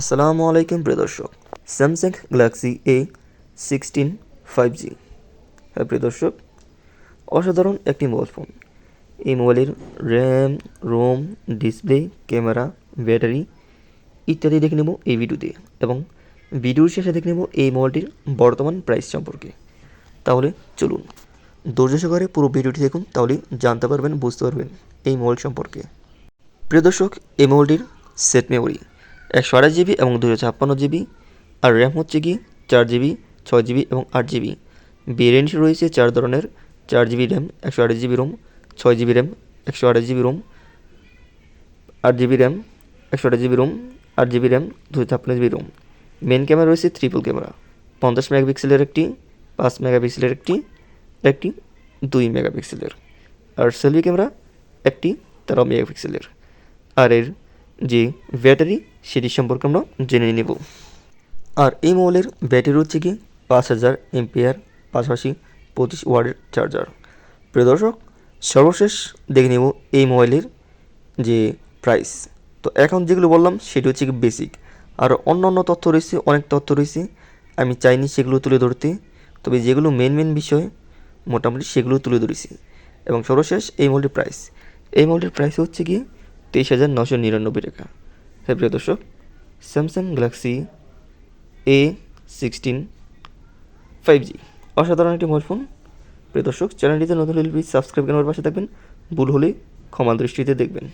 আসসালামু আলাইকুম প্রিয় দর্শক। Samsung Galaxy A sixteen five G হ্যাঁ প্রিয় দর্শক, অসাধারণ একটি মোবাইল ফোন এই মোবাইলের RAM ROM display camera battery ইত্যাদি দেখে নেব এই ভিডিওতে এবং ভিডিওর শেষে দেখে নেব এই মোবাইলটির বর্তমান প্রাইস সম্পর্কে। তাহলে চলুন, ধৈর্য সহকারে পুরো ভিডিওটি দেখুন, তাহলে জানতে পারবেন, বুঝতে পারবেন এই মোবাইল সম্পর্কে। প্রিয় দর্শক, এই মোবাইলটির সেট মেমোরি একশো আঠাশ জিবি এবং দুশো ছাপ্পান্ন জিবি, আর র্যাম হচ্ছে কি চার জিবি, ছয় জিবি এবং আট জিবি। ভেরিয়েন্ট রয়েছে চার ধরনের, চার জিবি র্যাম, একশো আঠাশ জিবি রোম, ছয় জিবি র্যাম, একশো আঠাশ জিবি রোম, আট জিবি র্যাম, একশো আঠাশ জিবি রোম, আট জিবি র্যাম দুশো ছাপ্পান্ন জিবি রোম। মেন ক্যামেরা রয়েছে ট্রিপল ক্যামেরা, পঞ্চাশ মেগাপিক্সেলের একটি, পাঁচ মেগাপিক্সেলের একটি একটি দুই মেগাপিক্সেলের। আর সেলফি ক্যামেরা একটি তেরো মেগাপিক্সেলের। আর এর যে ব্যাটারি সেটি সম্পর্কে আমরা জেনে নেব। আর এই মোবাইলের ব্যাটারি হচ্ছে কি পাঁচ হাজার এমপিআর, পাশাপাশি পঁচিশ ওয়ার্ডের চার্জার। প্রিয় দর্শক, সর্বশেষ দেখে নেব এই মোবাইলের যে প্রাইস তো এখন যেগুলো বললাম, সেটি হচ্ছে কি বেসিক আর অন্য অন্য তথ্য রয়েছে, অনেক তথ্য রয়েছে, আমি চাইনি সেগুলো তুলে ধরতে। তবে যেগুলো মেন মেন বিষয়, মোটামুটি সেগুলো তুলে ধরেছি। এবং সর্বশেষ এই মোবাইলটির প্রাইস এই মোবাইলটির প্রাইস হচ্ছে কি তেইশ হাজার নশো নিরানব্বই টাকা। হ্যাঁ প্রিয় দর্শক Samsung Galaxy A sixteen five G অসাধারণ একটি মোবাইল ফোন প্রিয় দর্শক চ্যানেলটিতে নতুন হলে সাবস্ক্রাইব কেনার পাশে থাকবেন। ভুল হলে ক্ষমা দৃষ্টিতে দেখবেন।